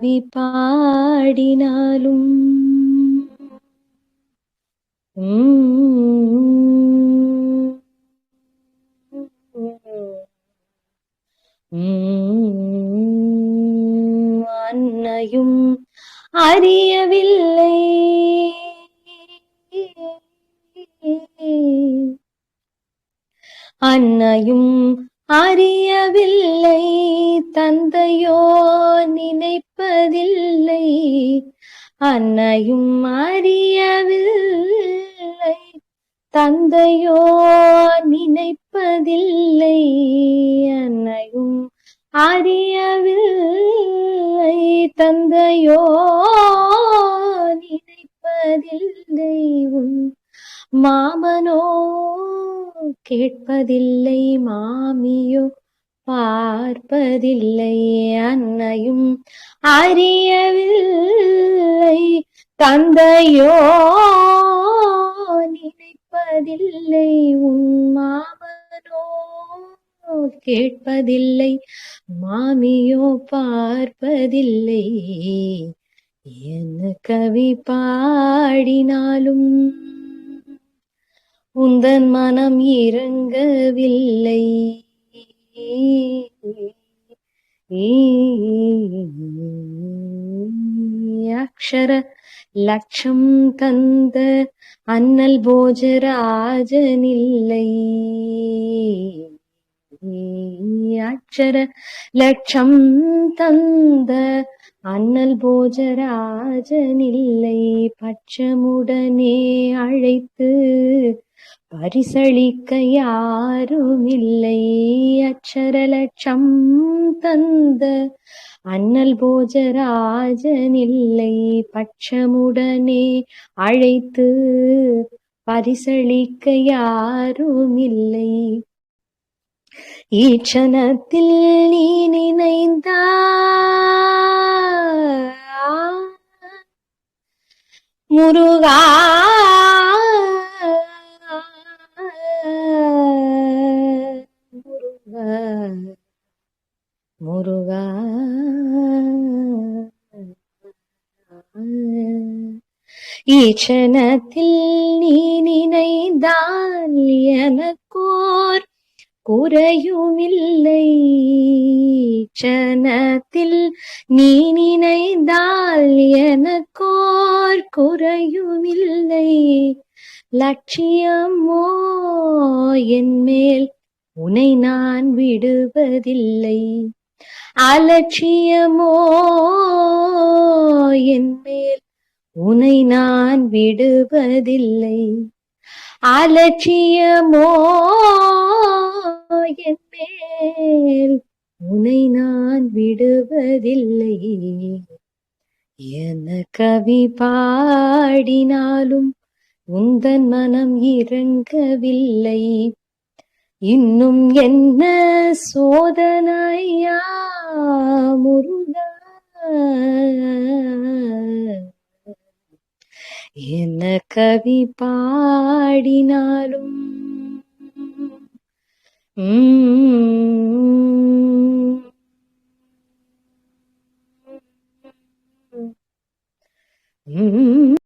கவி பாடினாலும் அன்னையும் அறியவில்லை. அன்னையும் அறியவில்லை. தந்தையோ நினைப்பதில்லை. அன்னையும் அறியவில்லை. தந்தையோ நினைப்பதில்லை. அன்னையும் அறியவில்லை. தந்தையோ நினைப்பதில்லை மாமனோ கேட்பதில்லை. மாமியோ பார்ப்பதில்லை அன்னையும். அறியவில்லை தந்தையோ நினைப்பதில்லை உன்மாமனோ கேட்பதில்லை மாமியோ பார்ப்பதில்லை. என்ன கவி பாடினாலும் உந்தன் மனம் இறங்கவில்லை. அக்ஷர லட்சம் தந்த அன்னல் போஜராஜனில்லை அக்ஷர லட்சம் தந்த அண்ணல் போஜராஜனில்லை பட்சமுடனே அழைத்து பரிசளிக்க யாரும் இல்லை அச்சர லட்சம் தந்த அண்ணல் போஜராஜனில்லை. பட்சமுடனே அழைத்து பரிசளிக்க யாரும் இல்லை ஈச்சனத்தில் நீ நினைந்தா? முருகா முருகா. ஈச்சனத்தில் நீ நினைந்தால் எனக்கோர் குறையுமில்லை சனத்தில் நீ நினைந்தால் எனக்கோர் குறையுமில்லை லட்சியமோ என் மேல் உனை நான் விடுவதில்லை அலட்சியமோ என் மேல் உனை நான் விடுவதில்லை. அலட்சியமோ என் மேல் உனை நான் விடுவதில்லை. என கவி பாடினாலும் உந்தன் மனம் இறங்கவில்லை. இன்னும் என்ன சோதனையா முருகா என்ன கவி பாடினாலும் Mm-hmm.